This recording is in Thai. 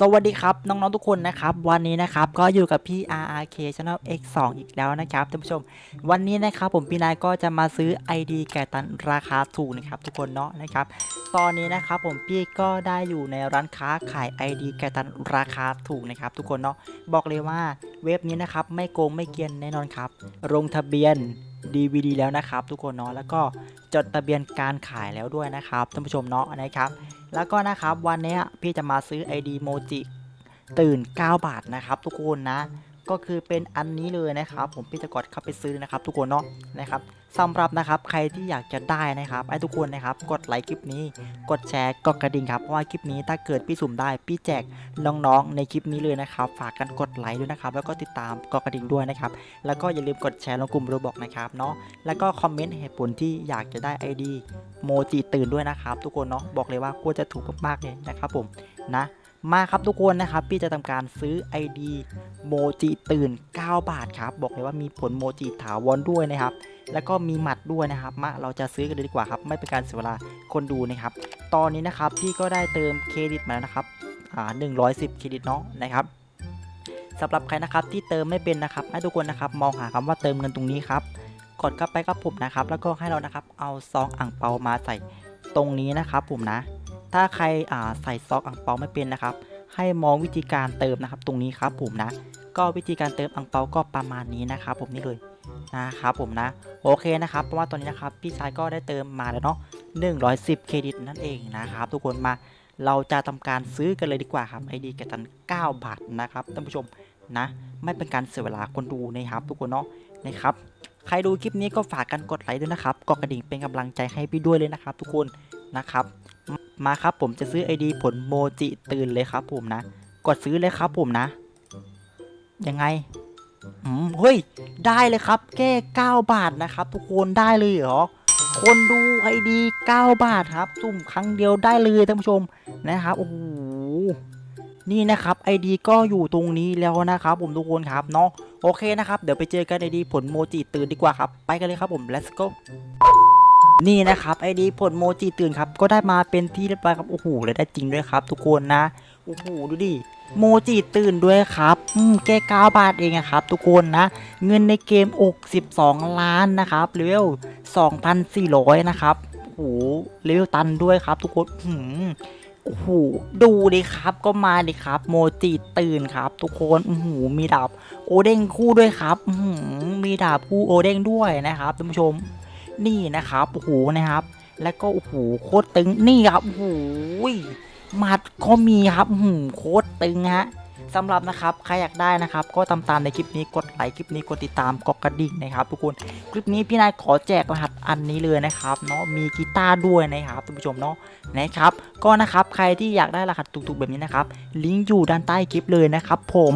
สวัสดีครับ น้องๆทุกคนนะครับ วันนี้นะครับก็อยู่กับพี่ RRK Channel X2 อีกแล้วนะครับท่านผู้ชม วันนี้นะครับผมพี่นายก็จะมาซื้อ ID แก่ตันราคาถูกนะครับทุกคนเนาะนะครับ ตอนนี้นะครับผมพี่ก็ได้อยู่ในร้านค้าขาย ID แก่ตันราคาถูกนะครับทุกคนเนาะบอกเลยว่าเว็บนี้นะครับไม่โกงไม่เกียนแน่นอนครับลงทะเบียน DVD แล้วนะครับ ทุกคนเนาะแล้วก็จดทะเบียนการขายแล้วด้วยนะครับท่านผู้ชมเนาะนะครับ แล้วก็นะครับวันนี้พี่จะมาซื้อ ID โมจิตื่น 9 บาทนะครับ ทุกคนนะ ก็คือเป็นอันนี้เลยนะครับ ผมพี่จะกด เข้าไปซื้อนะครับ ทุกคนเนาะนะครับสำหรับนะครับใครที่อยากจะได้นะครับให้ทุกคนนะครับ กดไลค์คลิปนี้ กดแชร์กดกระดิ่งครับเพราะว่าคลิปนี้ถ้าเกิดพี่สุ่มได้พี่แจกน้องๆในคลิปนี้เลยนะครับ ฝากกันกดไลค์ด้วยนะครับ แล้วก็ติดตามกดกระดิ่งด้วยนะครับ แล้วก็อย่าลืมกดแชร์ลงกลุ่มโรบอกนะครับเนาะแล้วก็คอมเมนต์เหตุผลที่อยากจะได้ ID โมจิตื่นด้วยนะครับ ทุกคนเนาะบอกเลยว่าควรจะถูกมากๆเลยนะครับผมนะ มาครับทุกคนนะครับ พี่จะทำการซื้อ ID โมจิตื่น 9 บาทครับ บอกเลยว่ามีผลโมจิถาวรด้วยนะครับ แล้วก็มีหมัดด้วยนะครับ มาเราจะซื้อกันเลยดีกว่าครับ ไม่เป็นการเสียเวลาคนดูนะครับ ตอนนี้นะครับพี่ก็ได้เติมเครดิตมาแล้วนะครับอ่า110 เครดิตเนาะนะครับสำหรับใครนะครับที่เติมไม่เป็นนะครับให้ทุกคนนะครับมองหาคำว่าเติมเงินตรงนี้ครับกดเข้าไปครับผมนะครับ แล้วก็ให้เรานะครับเอาซองอ่างเปามาใส่ตรงนี้นะครับผมนะ ถ้าใครใส่ซองอ่างเปาไม่เป็นนะครับ ให้มองวิธีการเติมนะครับ ตรงนี้ครับผมนะ ก็วิธีการเติมอ่างเปาก็ประมาณนี้นะครับ ผมนี่เลยนะครับผมนะโอเคนะครับเพราะว่าตอนนี้นะครับพี่ชายก็ได้เติมมาแล้วเนาะ110 เครดิตนั่นเองนะครับ ทุกคนมาเราจะทำการซื้อกันเลยดีกว่าครับไอดีแกตัน9บาทนะครับท่านผู้ชมนะ ไม่เป็นการเสียเวลาคนดูนะครับ ทุกคนเนาะนะครับ ใครดูคลิปนี้ก็ฝากกันกดไลค์ด้วยนะครับกดกระดิ่งเป็นกำลังใจให้พี่ด้วยเลยนะครับ ทุกคนนะครับ มาครับผมจะซื้อ ID ผลโมจิตื่นเลยครับผมนะ กดซื้อเลยครับผมนะ ยังไงอืมเฮ้ย ได้เลยครับแค่9บาทนะครับ ทุกคนได้เลยเหรอ คนดู ID 9บาทครับสุ่มครั้งเดียวได้เลยท่านผู้ชมนะครับโอ้โหนี่นะครับ ID ก็อยู่ตรงนี้แล้วนะครับ ผมทุกคนครับเนาะโอเคนะครับ เดี๋ยวไปเจอกัน ID ผลโมจิตื่นดีกว่าครับ ไปกันเลยครับผม let's go นี่นะครับไอดีผลโมจิตื่นครับก็ได้มาเป็นที่เรียบร้อยครับโอ้โหเลยได้จริงด้วยครับ ทุกคนนะโอ้โหดูดิโมจิตื่นด้วยครับอืมแค่9บาทเองอะครับ ทุกคนนะ เงินในเกมอก12 ล้านนะครับเลเวล2,400 นะครับโอ้โหเลเวลตันด้วยครับ ทุกคนหืมโอ้โหดูดิครับก็มาดิครับ โมจิตื่นครับ ทุกคนโอือหูมีดาบโอเด้งคู่ด้วยครับ อือหือมีดาบคู่โอเด้งด้วยนะครับท่านผู้ชม นี่นะครับโอ้โหนะครับ แล้วก็โอ้โหโคตรตึงนี่ครับโอ้โหหมัดก็มีครับอื้อหือโคตรตึงฮะสำหรับนะครับใครอยากได้นะครับ ก็ตามตามในคลิปนี้กดไลค์คลิปนี้กดติดตามกดกระดิ่งนะครับ ทุกคนคลิปนี้พี่นายขอแจกรหัสอันนี้เลยนะครับเนาะมีกีตาร์ด้วยนะครับท่านผู้ชมเนาะนะครับ ก็นะครับใครที่อยากได้รหัสถูกๆแบบนี้นะครับลิงก์อยู่ด้านใต้คลิปเลยนะครับ ผม